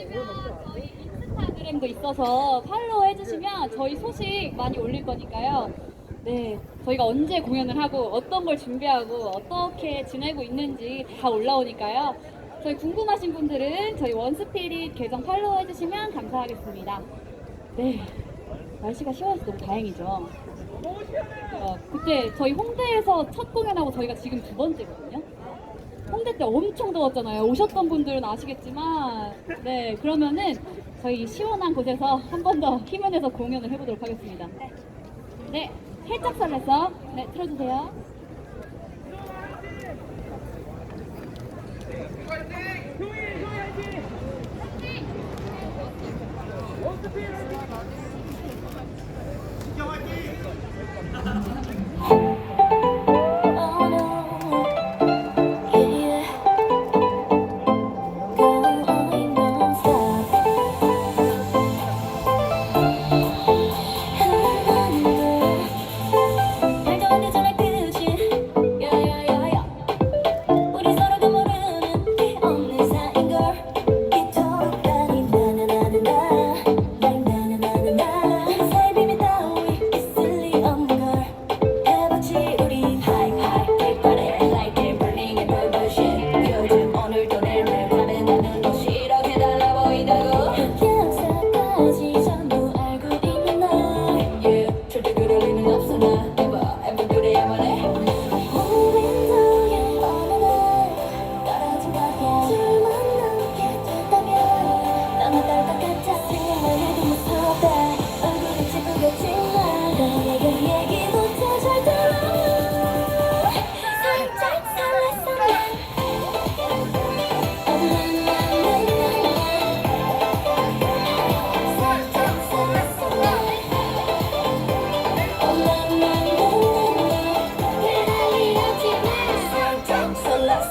인스타그램도 있어서 팔로우 해주시면 저희 소식 많이 올릴 거니까요. 네, 저희가 언제 공연을 하고 어떤 걸 준비하고 어떻게 지내고 있는지 다 올라오니까요. 저희 궁금하신 분들은 저희 원스피릿 계정 팔로우 해주시면 감사하겠습니다. 네, 날씨가 시원해서 너무 다행이죠. 어, 그때 저희 홍대에서 첫 공연하고 저희가 지금 두 번째거든요. 홍대 때 엄청 더웠잖아요. 오셨던 분들은 아시겠지만, 네, 그러면은 저희 시원한 곳에서 한 번 더 힘을 내서 공연을 해보도록 하겠습니다. 네, 살짝 설레서, 네, 틀어주세요.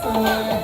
설렜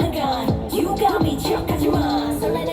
Hang on, you got me choked, cause you're mine. So